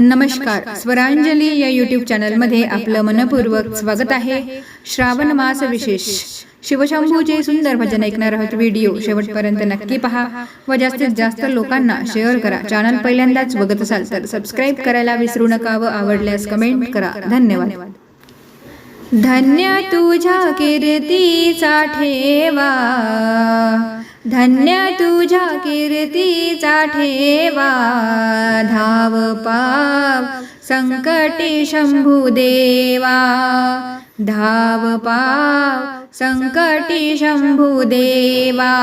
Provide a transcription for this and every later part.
नमस्कार. स्वरांजली या यूट्यूब चॅनलमध्ये आपलं मनपूर्वक स्वागत आहे. श्रावण मास विशेष. शिवशंभूचे सुंदर भजन ऐकणार आहोत व्हिडिओ शेवटपर्यंत नक्की पहा व जास्तीत जास्त लोकांना शेअर करा. चॅनल पहिल्यांदाच बघत असाल तर सबस्क्राईब करायला विसरू नका व आवडल्यास कमेंट करा. धन्यवाद. धन्य तुझ्या कीर्तीचा ठेवा. धन्य तुझ्या कीर्तीचा ठेवा धाव पाव संकटी शंभू देवा. धाव पाव संकटी शंभू देवा.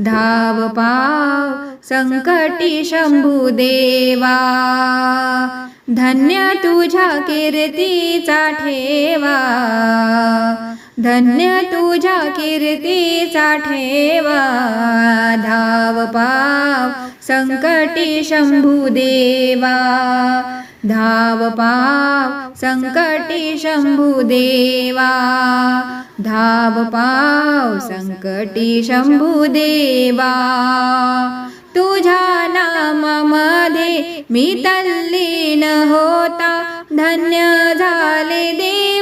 धाव पाव संकटी शंभू देवा. धन्य तुझ्या कीर्तीचा ठेवा धन्य तुझ्या कीर्तीचा ठेवा धाव पाव संकटी शंभू देवा. धाव पाव संकटी शंभू देवा. धाव पाव संकटी शंभू देवा. तुझ्या नामामध्ये मी तल्लीन होता धन्य झाले देवा.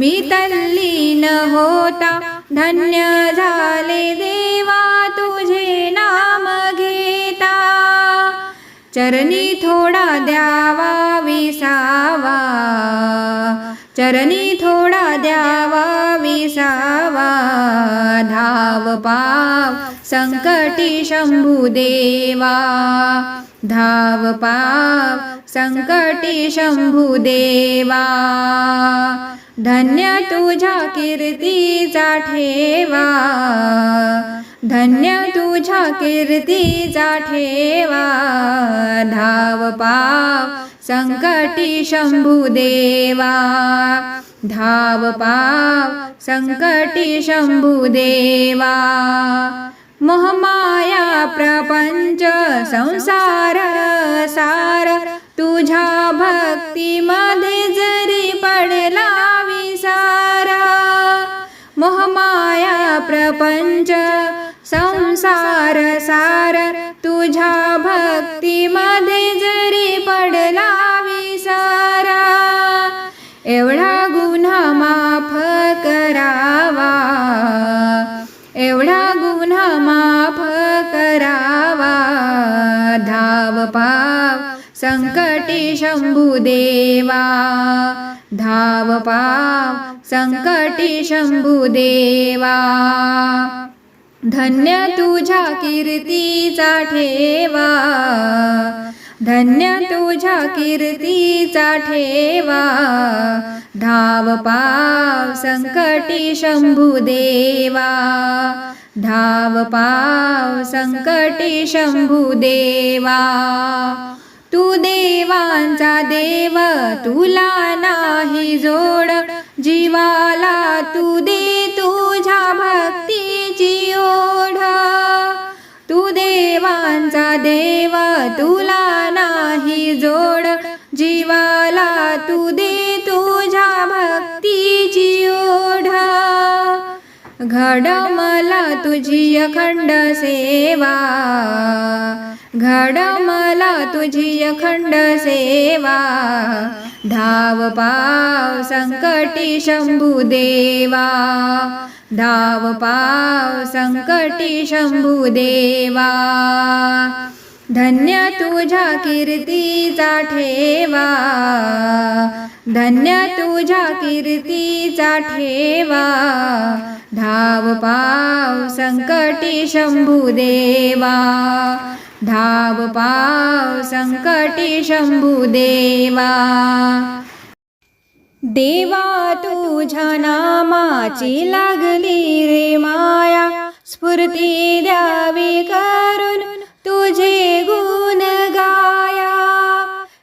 मी तल्लीन होता धन्य झाले देवा तुझे नाम घेता. चरणी थोडा द्यावा विसावा. चरणी थोडा द्यावा विसावा धाव पाव संकटी शंभू देवा. धाव पाव संकटी शंभू देवा. धन्य तुझ्या कीर्तीचा ठेवा. धन्य तुझ्या कीर्तीचा ठेवा धाव पाव संकटी शंभू देवा. धाव पाव संकटी शंभू देवा. मोहमाया प्रपंच संसार सार तुझ्या भक्तीमध्ये जरी पडला विसारा. मोहमाया प्रपंच संसार सार तुझ्या भक्तीमध्ये जरी पडला विसारा एवढा गुन्हा माफ करावा एवढा गुन्हा माफ करावा. धाव पाव संकटी शंभू देवा धाव पाव संकटी शंभू देवा. धन्य तुझ्या कीर्तीचा ठेवा. धन्य तुझ्या कीर्तीचा ठेवा. धाव पाव संकटी शंभू देवा. धाव पाव संकटी शंभू देवा. तू देवांचा देव तुला नाही जोड. जीवाला तू दे तुझ्या भक्ती देवा तुला नाही जोड. जीवाला तू दे तुझ्या भक्तीची ओढ. घड मला तुझी अखंड सेवा. घड मला तुझी अखंड सेवा. धाव पाव संकटी शंभू देवा. धाव पाव संकटी शंभू देवा. धन्य तुझ्या कीर्तीचा ठेवा. धन्य तुझ्या कीर्तीचा ठेवा. धाव पाव संकटी शंभू देवा. धाव पाव संकटी शंभू देवा देवा तुझ्या नामाची लागली रे माया. स्फूर्ती द्यावी करून तुझे गुण गाया.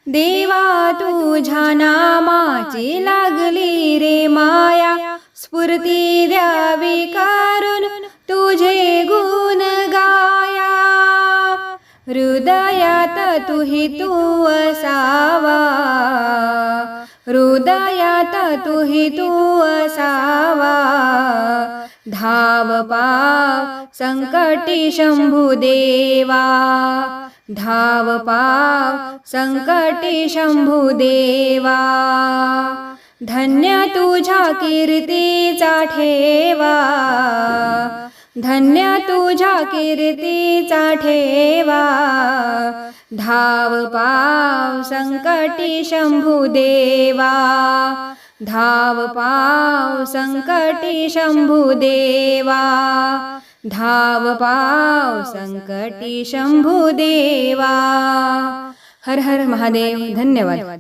देवा तुझ्या नामाची लागली रे माया. स्फूर्ती द्यावी करून तुझे गुण हृदयात तुही तू असावा. हृदयात तुही तू असावा. धाव पाव संकटी शंभुदेवा धाव पाव संकटी शंभुदेवा धन्य तुझ्या कीर्तीचा ठेवा. धन्य तुझ्या कीर्तीचा ठेवा धाव पाव संकटी शंभुदेवा धाव पाव संकटी शंभुदेवा धाव पाव संकटी शंभुदेवा हर हर महादेव. धन्यवाद.